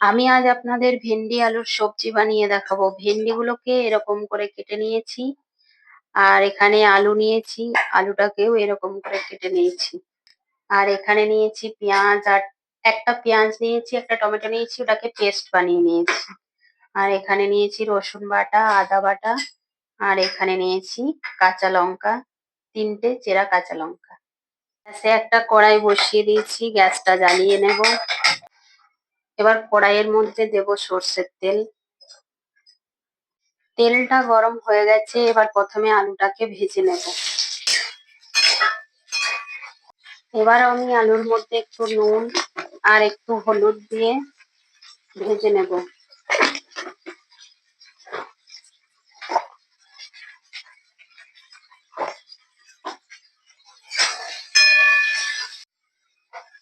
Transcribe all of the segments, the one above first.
আমি আজ আপনাদের ভেন্ডি, আলুর সবজি বানিয়ে দেখাবো। ভেন্ডিগুলোকে এরকম করে কেটে নিয়েছি। আর এখানে আলু নিয়েছি। আলুটাকেও এরকম করে কেটে নিয়েছি। আর এখানে নিয়েছি পেঁয়াজ। আর একটা পেঁয়াজ নিয়েছি, একটা টমেটো নিয়েছি, ওটাকে পেস্ট বানিয়ে নিয়েছি। আর এখানে নিয়েছি রসুন বাটা, আদা বাটা। আর এখানে নিয়েছি কাঁচা লঙ্কা, তিনটে চেরা কাঁচা লঙ্কা। গ্যাসে একটা কড়াই বসিয়ে দিয়েছি, গ্যাসটা জ্বালিয়ে নেব। এবার কড়াইয়ের মধ্যে দেব সর্ষের তেল। তেলটা গরম হয়ে গেছে, এবার প্রথমে আলুটাকে ভেজে নেব। এবার আমি আলুর মধ্যে একটু নুন আর একটু হলুদ দিয়ে ভেজে নেব।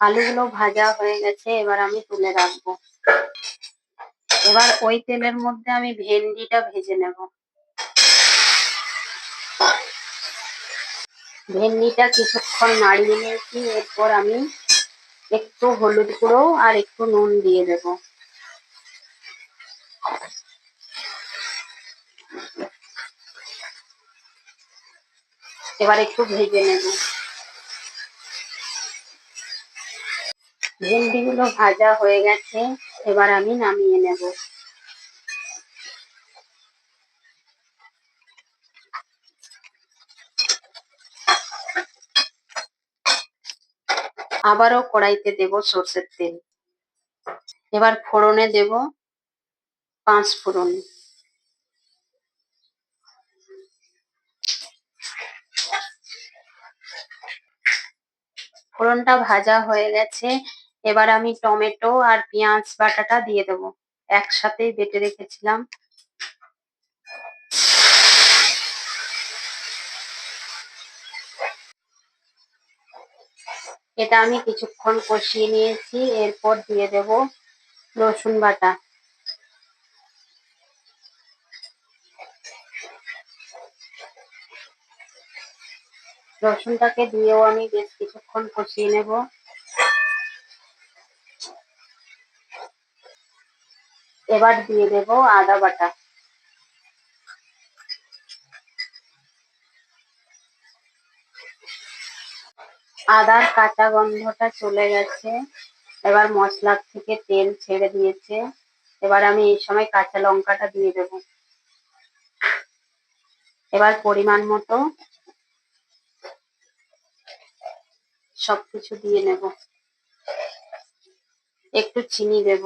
আলুগুলো ভাজা হয়ে গেছে, এবার আমি তুলে রাখব। এবার ওই তেলের মধ্যে আমি ভেন্ডিটা ভেজে নেব। ভেন্ডিটা কিছুক্ষণ নাড়িয়ে নিয়েছি, এরপর আমি একটু হলুদ গুঁড়ো আর একটু নুন দিয়ে দেব। এবার একটু ভেজে নেব। ভেন্ডিগুলো ভাজা হয়ে গেছে, এবার আমি নামিয়ে নেব। আবারও কড়াইতে দেব সর্ষের তেল। এবার ফোড়নে দেব পাঁচ ফোড়ন। ফোড়নটা ভাজা হয়ে গেছে এবার আমি টমেটো আর পেঁয়াজ বাটাটা দিয়ে দেব। একসাথেই বেটে রেখেছিলাম। এটা আমি কিছুক্ষণ কষিয়ে নিয়েছি, এরপর দিয়ে দেব রসুন বাটা। রসুনটাকে দিয়েও আমি বেশ কিছুক্ষণ কষিয়ে নেব। এবার দিয়ে দেব আদা বাটা। আদার কাঁচা গন্ধটা চলে গেছে। এবার মশলার থেকে তেল ছেড়ে দিয়েছে। এবার আমি এই সময় কাঁচা লঙ্কাটা দিয়ে দেব। এবার পরিমাণ মতো সবকিছু দিয়ে নেব। একটু চিনি দেব।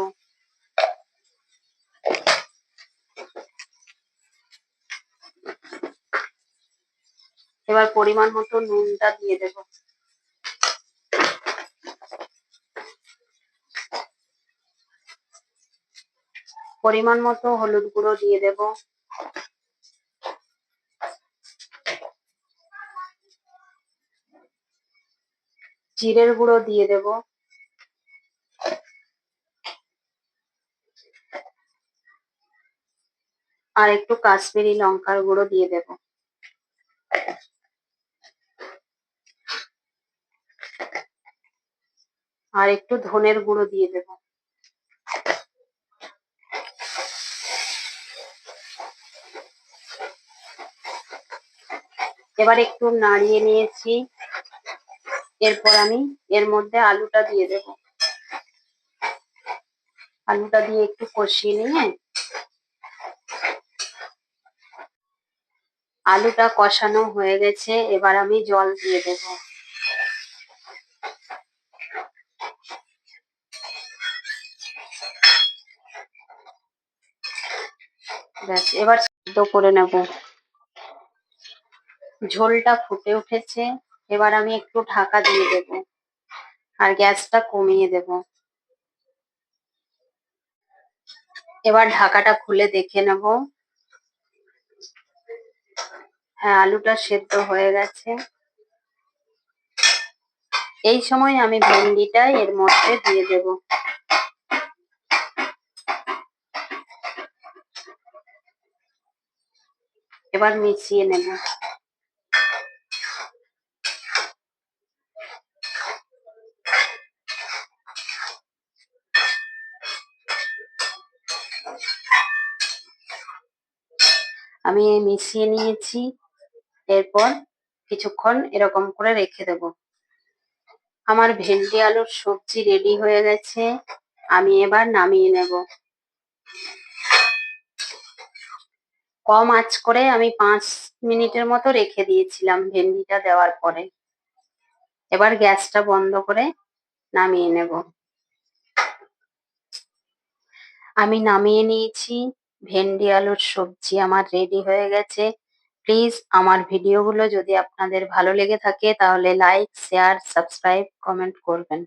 এবার পরিমাণ মতো নুনটা দিয়ে দেব। পরিমাণ মতো হলুদ গুঁড়ো দিয়ে দেব। জিরের গুঁড়ো দিয়ে দেব। আর একটু কাশ্মীরি লঙ্কার গুঁড়ো দিয়ে দেব। আর একটু ধনের গুঁড়ো দিয়ে দেব। এবার একটু নাড়িয়ে নিয়েছি। এরপর আমি এর মধ্যে আলুটা দিয়ে দেব। আলুটা দিয়ে একটু কষিয়ে নিয়ে আলুটা কষানো হয়ে গেছে। এবার আমি জল দিয়ে দেব। ব্যাস, এবার সিদ্ধ করে নেব। ঝোলটা ফুটে উঠেছে, এবার আমি একটু ঢাকা দিয়ে দেব আর গ্যাসটা কমিয়ে দেব। এবার ঢাকাটা খুলে দেখে নেব। হ্যাঁ আলুটা সেদ্ধ হয়ে গেছে। এই সময় আমি ভেন্ডিটা এর মধ্যে দিয়ে দেব। এবার মিশিয়ে নেব। আমি মিশিয়ে নিয়েছি, এরপর কিছুক্ষণ এরকম করে রেখে দেব। আমার ভেন্ডি আলুর সবজি রেডি হয়ে গেছে, আমি এবার নামিয়ে নেব। কম আঁচ করে আমি পাঁচ মিনিটের মতো রেখে দিয়েছিলাম ভেন্ডিটা দেওয়ার পরে। এবার গ্যাসটা বন্ধ করে নামিয়ে নেব। আমি নামিয়ে নিয়েছি, ভেন্ডি, আলুর সবজি আমার রেডি হয়ে গেছে। প্লিজ আমার ভিডিওগুলো যদি আপনাদের ভালো লেগে থাকে তাহলে লাইক শেয়ার সাবস্ক্রাইব কমেন্ট করবেন।